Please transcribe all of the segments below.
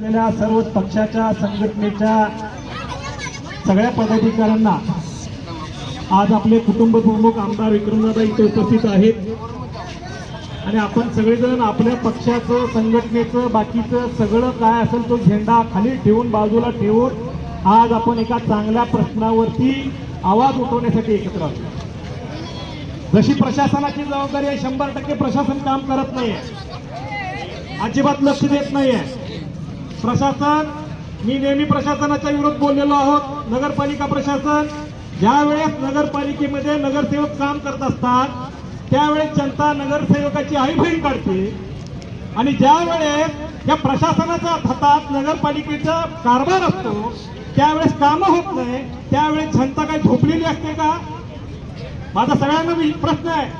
असलेल्या सर्व पक्षाच्या संघटनेच्या सगळ्या पदाधिकाऱ्यांना आज आपले कुटुंब प्रमुख आमदार विक्रमदादा इथे उपस्थित आहेत. आणि आपण सगळेजण आपल्या पक्षाचं संघटनेचं बाकीचं सगळं काय असेल तो झेंडा खाली ठेवून बाजूला ठेवून आज आपण एका चांगल्या प्रश्नावरती आवाज उठवण्यासाठी एकत्र आलो. जशी प्रशासनाची जबाबदारी आहे शंभर टक्के प्रशासन काम करत नाही अजिबात लक्ष देत नाही आहे प्रशासन मी नेहमी प्रशासनाच्या विरोध बोललेलो आहोत. नगरपालिका प्रशासन ज्यावेळेस नगरपालिकेमध्ये नगरसेवक काम करत असतात त्यावेळेस जनता नगरसेवकाची आई बहीण काढते. आणि ज्यावेळेस या प्रशासनाच्या हातात नगरपालिकेचा कारभार असतो त्यावेळेस कामं होत नाही त्यावेळेस जनता काही झोपलेली असते का? माझा सगळ्यांना प्रश्न आहे.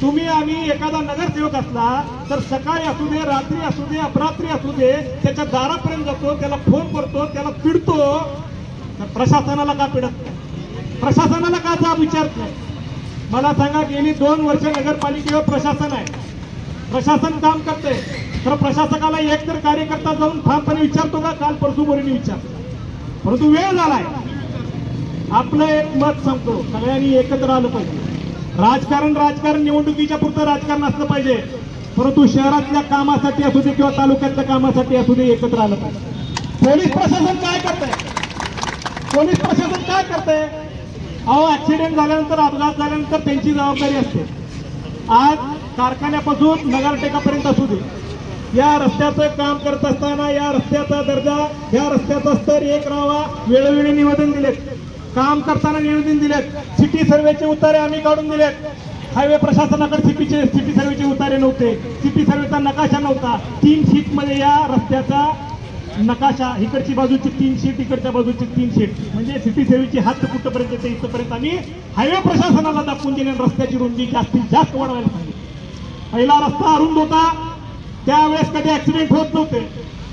तुम्ही आम्ही एखादा नगरसेवक असला तर सकाळी असू दे रात्री असू दे अपरात्री असू दे त्याच्या दारापर्यंत जातो त्याला फोन करतो त्याला पिडतो. तर प्रशासनाला का पिडत नाही? प्रशासनाला का जाब विचारत नाही? मला सांगा गेली दोन वर्ष नगरपालिकेवर प्रशासन आहे. प्रशासन काम करते तर प्रशासकाला एक तर कार्यकर्ता जाऊन ठामपणे विचारतो का? काल परसू बोरीने विचारतो परंतु वेळ झालाय. आपलं एक मत सांगतो. सगळ्यांनी एकत्र आलं पाहिजे. राजकारण राजकारण निवडणुकीच्या पुरतं राजकारण असलं पाहिजे. परंतु शहरातल्या कामासाठी असू दे किंवा तालुक्यातल्या कामासाठी असू दे एकत्र आलं पाहिजे. पोलीस प्रशासन काय करतंय? पोलीस प्रशासन काय करतंय? अहो ऍक्सिडेंट झाल्यानंतर अपघात झाल्यानंतर त्यांची जबाबदारी असते. आज कारखान्यापासून नगरटेकापर्यंत असू दे. या रस्त्याचं काम करत असताना या रस्त्याचा दर्जा या रस्त्याचा स्तर एक राहावा वेळोवेळी निवेदन दिलेत. काम करताना निवेदन दिलेत. सिटी सर्वेचे उतारे आम्ही काढून दिलेत. हायवे प्रशासनाकडे सिटीचे सिटी सर्वेचे उतारे नव्हते. सिटी सर्वेचा नकाशा नव्हता. तीन शीटमध्ये या रस्त्याचा नकाशा इकडची बाजूची तीन शीट इकडच्या बाजूची तीन शीट म्हणजे सिटी सेवेची हात कुठपर्यंत येते इथपर्यंत आम्ही हायवे प्रशासनाला दाखवून दिले रस्त्याची रुंदी जास्तीत जास्त वाढवायला सांगितली. पहिला रस्ता अरुंद होता. त्यावेळेस कधी ऍक्सिडेंट होत नव्हते.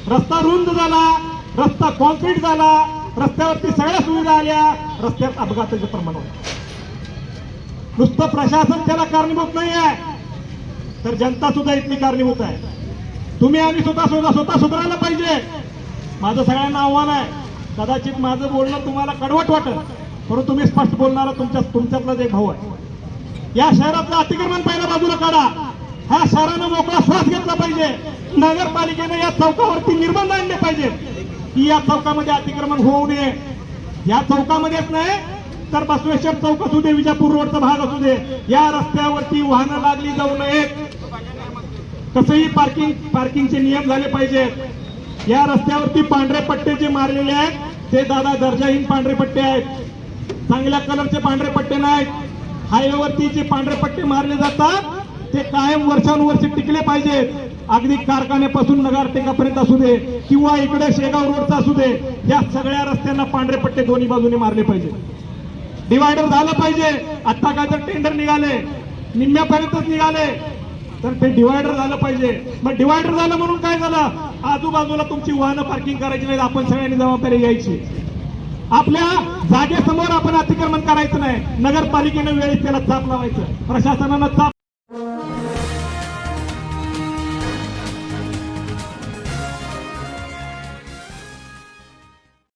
रस्ता रुंद झाला. रस्ता कॉन्क्रीट झाला. रस्त्यावरती सगळ्या सुविधा आल्या रस्त्यात अपघाताचे प्रमाण होतं. नुसतं प्रशासन त्याला कारणीभूत नाही आहे तर जनता सुद्धा इथली कारणीभूत आहे. तुम्ही आम्ही स्वतः स्वतः स्वतः सुधारायला पाहिजे. माझं सगळ्यांना आव्हान आहे. कदाचित माझं बोलणं तुम्हाला कडवट वाटत परंतु तुम्ही स्पष्ट बोलणारा तुमच्या तुमच्यातलाच एक भाऊ आहे. या शहरातलं अतिक्रमण पहिल्या बाजूला काढा. ह्या शहरानं मोकळा श्वास घेतला पाहिजे. नगरपालिकेने या चौकावरती निर्बंध आणले पाहिजे की या चौकामध्ये अतिक्रमण होऊ नये. या चौकामध्येच नाही तर बसवेश्वर चौक असू दे विजापूर रोडचा भाग असू दे या रस्त्यावरती वाहनं लागली जाऊ नयेत. कसंही पार्किंग पार्किंगचे नियम झाले पाहिजेत. या रस्त्यावरती पांढरे पट्टे जे मारलेले आहेत ते दादा दर्जाहीन पांढरे पट्टे आहेत. चांगल्या कलरचे पांढरे पट्टे नाहीत. हायवेवरती जे पांढरे पट्टे मारले जातात ते कायम वर्षानुवर्षे टिकले पाहिजेत. अगदी कारखान्यापासून नगारटेकापर्यंत असू दे किंवा इकडे शेगाव रोडचा असू दे या सगळ्या रस्त्यांना पांढरे पट्टे दोन्ही बाजूने मारले पाहिजे. डिवायडर झालं पाहिजे. आता काय तर टेंडर निघाले. निम्म्यापर्यंतच निघाले. तर ते डिवायडर झालं पाहिजे. मग डिवायडर झालं म्हणून काय झालं? आजूबाजूला तुमची वाहनं पार्किंग करायची नाही आपण सगळ्यांनी जबाबदारी घ्यायची. आपल्या जागेसमोर आपण अतिक्रमण करायचं नाही. नगरपालिकेनं वेळेस त्याला चाप लावायचं. प्रशासनानं चाप